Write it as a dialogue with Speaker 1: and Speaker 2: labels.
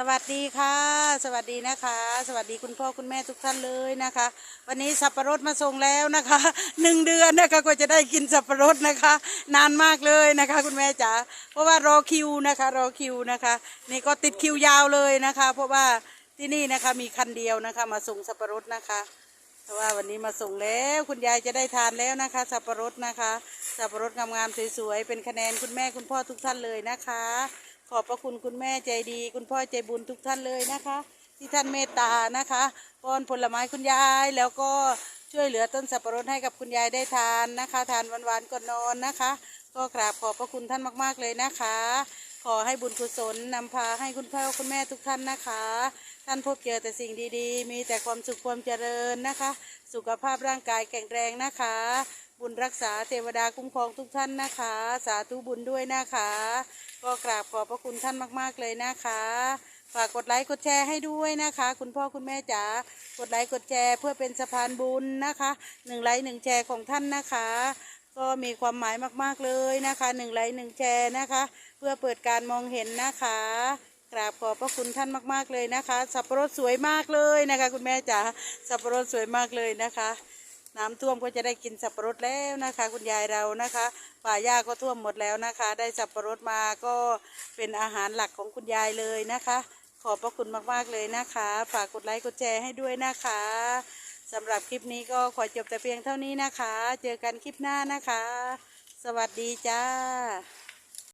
Speaker 1: สวัสดีค่ะ สวัสดีนะคะ สวัสดีคุณพ่อคุณแม่ทุกท่านเลยนะคะ วันนี้สับปะรดมาส่งแล้วนะคะหนึ่งเดือนนะคะก็จะได้กินสับปะรดนะคะ นานมากเลยนะคะ คุณแม่จ๋าเพราะว่ารอคิวนะคะรอคิวนะคะ นี่ก็ติดคิวยาวเลยนะคะ เพราะว่าที่นี่นะคะมีคันเดียวนะคะ มาส่งสับปะรดนะคะเพราะว่าวันนี้มาส่งแล้วคุณยายจะได้ทานแล้วนะคะ สับปะรดนะคะ สับปะรดงามๆสวยๆเป็นคะแนนคุณแม่คุณพ่อทุกท่านเลยนะคะ ขอบพระคุณคุณแม่ใจดี คุณพ่อใจบุญทุกท่านเลยนะคะ ที่ท่านเมตตานะคะป้อนผลไม้คุณยายแล้วก็ช่วยเหลือต้นสับปะรดให้กับคุณยายได้ทานนะคะ ทานหวานๆก่อนนอนนะคะ ก็กราบขอบพระคุณท่านมากๆเลยนะคะ ขอให้บุญกุศลนำพาให้คุณพ่อคุณแม่ทุกท่านนะคะ ท่านพบเจอแต่สิ่งดีๆ มีแต่ความสุขความเจริญนะคะ สุขภาพร่างกายแข็งแรงนะคะ บุญรักษาเทวดาคุ้มครองทุกท่านนะคะ สาธุบุญด้วยนะคะ ก็กราบขอบพระคุณท่านมาก ๆ เลยนะคะ ฝากกดไลค์กดแชร์ให้ด้วยนะคะ คุณพ่อคุณแม่จ๋ากดไลค์กดแชร์เพื่อเป็นสะพานบุญนะคะหนึ่งไลค์หนึ่งแชร์ของท่านนะคะ ก็มีความหมายมากๆเลยนะคะหนึ่งไลค์หนึ่งแชร์นะคะ เพื่อเปิดการมองเห็นนะคะกราบขอบพระคุณท่านมาก ๆ เลยนะคะ สับปะรดสวยมากเลยนะคะ คุณแม่จ๋าสับปะรดสวยมากเลยนะคะ น้ำท่วมก็จะได้กินสับปะรดแล้วนะคะ คุณยายเรานะคะ ป่าหญ้าก็ท่วมหมดแล้วนะคะ ได้สับปะรดมาก็เป็นอาหารหลักของคุณยายเลยนะคะ ขอบพระคุณมากๆเลยนะคะ ฝากกดไลค์กดแชร์ให้ด้วยนะคะสำหรับคลิปนี้ก็ขอจบแต่เพียงเท่านี้นะคะ เจอกันคลิปหน้านะคะ สวัสดีจ้า